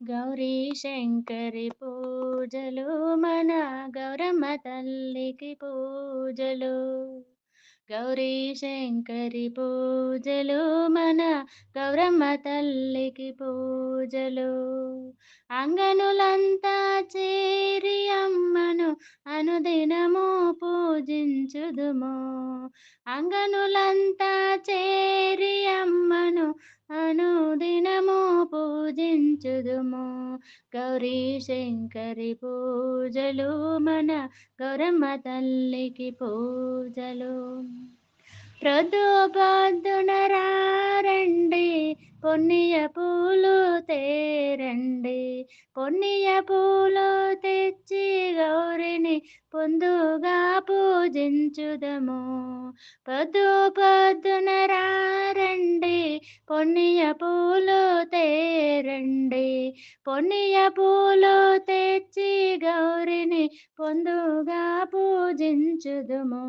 గౌరీ శంకరి పూజలు మన గౌరమ్మ తల్లికి పూజలు. గౌరీ శంకరి పూజలు మన గౌరమ్మ తల్లికి పూజలు. అంగనులంతా చేరి అమ్మను అనుదినము పూజించుదుము. అంగనులంతా పూజించుదుము గౌరీ శంకరి పూజలు మన గౌరమ్మ తల్లికి పూజలు. ప్రొద్దు పొద్దున పొన్నియ పూలు తేరండి. పొన్నియ పూలు తెచ్చి గౌరిని పొందుగా పూజించుదము. పొద్దు పొద్దునరండి పొన్నియ పూలు తేరండి. పొన్నియ పూలు తెచ్చి గౌరిని పొందుగా పూజించుదుము.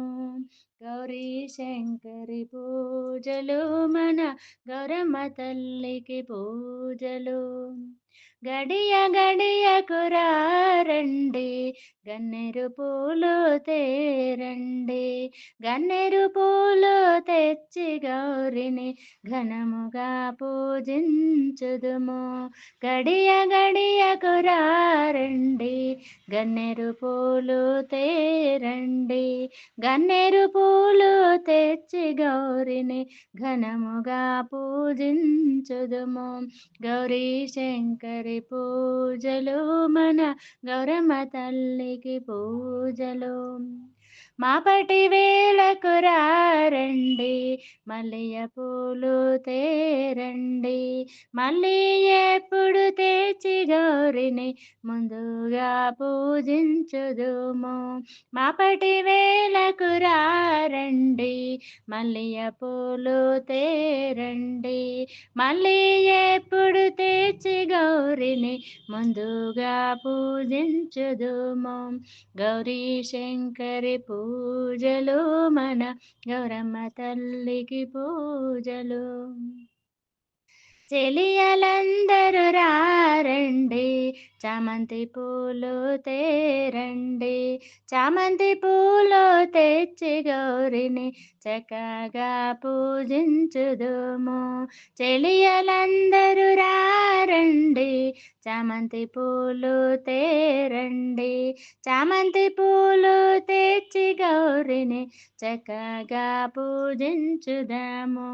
గౌరీ శంకరి పూజలు మన గౌరమ్మ తల్లికి పూజలు. గడియ గడియ రండి గన్నెరు పూలు తేరండి. గన్నెరు పూలు తెచ్చి గౌరిని ఘనముగా పూజించుదుము. గడియ గడియ రండి గన్నెరు పూలు తేరండి. గన్నెరు పూలు తెచ్చి గౌరిని ఘనముగా పూజించుదుము. గౌరీ శంకరి పూజలు మన గౌరమ్మ తల్లికి పూజలు. మాపటి వేళకు రండి మల్లియ పూలు తేరండి. మళ్ళీ ఎప్పుడు తెచ్చి గౌరిని ముందుగా పూజించుదుము. మాపటి వేలకు రండి మల్లియ పూలు తేరండి. మళ్ళీ ఎప్పుడు తెచ్చి గౌరిని ముందుగా పూజించుదుము. గౌరీ శంకరి పూజలు మన గౌరమ్మ తల్లి తల్లికి పూజలు. చెలియలందరూ రండి చామంతి పూలు తేరండి. చామంతి పూలు తెచ్చి గౌరిని చక్కగా పూజించుదుము. చెలియలందరూ రండి చామంతి పూలు తేరండి. చామంతి పూలు తెచ్చి గౌరిని చక్కగా పూజించుదాము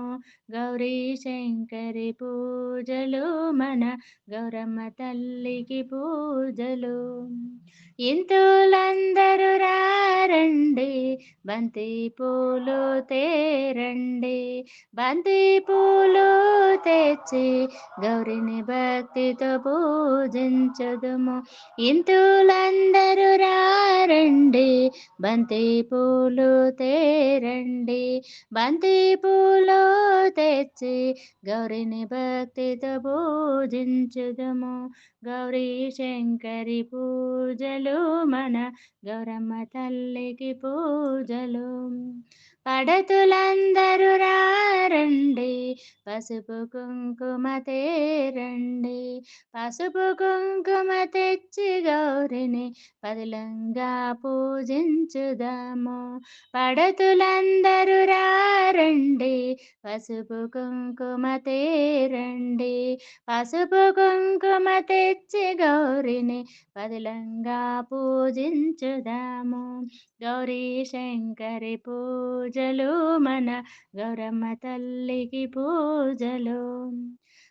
గౌరీ శంకరి పూజలు మన గౌరమ్మ తల్లికి పూజలు. ఇంతులందరూ రండి బంతి పూలు తేరండి. బంతి పూలు తెచ్చి గౌరిని భక్తితో పూజించదుము. ఇంతులందరూ రండి బంతి పూలు తేరండి. బంతి పూలు తెచ్చి గౌరిని భక్తితో పూజించుదము. గౌరీ శంకరి పూజలు మన గౌరమ్మ తల్లికి పూజలు. పడతులందరూ రండి పసుపు కుంకుమ తేరండి పసుపు కుంకుమ తెచ్చి గౌరిని పదిలంగా పూజించుదాము. పడతులందరూ రండి. పసుపు కుంకుమ తేరండి పసుపు కుంకుమ తెచ్చి గౌరిని పదిలంగా పూజించుదాము. గౌరీ శంకరి పూజలు మన గౌరమ్మ తల్లికి పూజలు.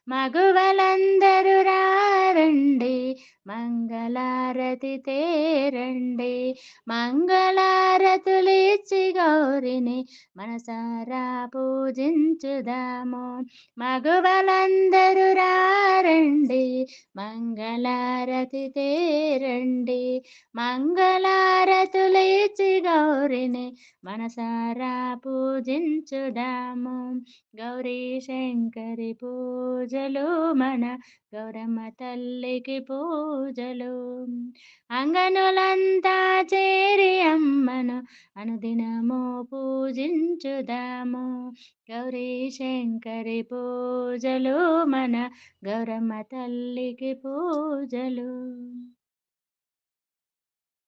మగువలందరూ రండి మంగళారతి తేరండి. మంగళారతులిచ్చి గౌరిని మనసారా పూజించుదాము. మగువలందరూ రండి మంగళారతి తేరండి. మంగళారతులిచ్చి గౌరిని మనసారా పూజించుదాము. గౌరీ శంకరి పూజ పూజలు మన గౌరమ్మ తల్లికి పూజలు. అంగనులంతా చేరి అమ్మను అనుదినము పూజించుదాము. గౌరీ శంకరి పూజలు మన గౌరమ్మ తల్లికి పూజలు.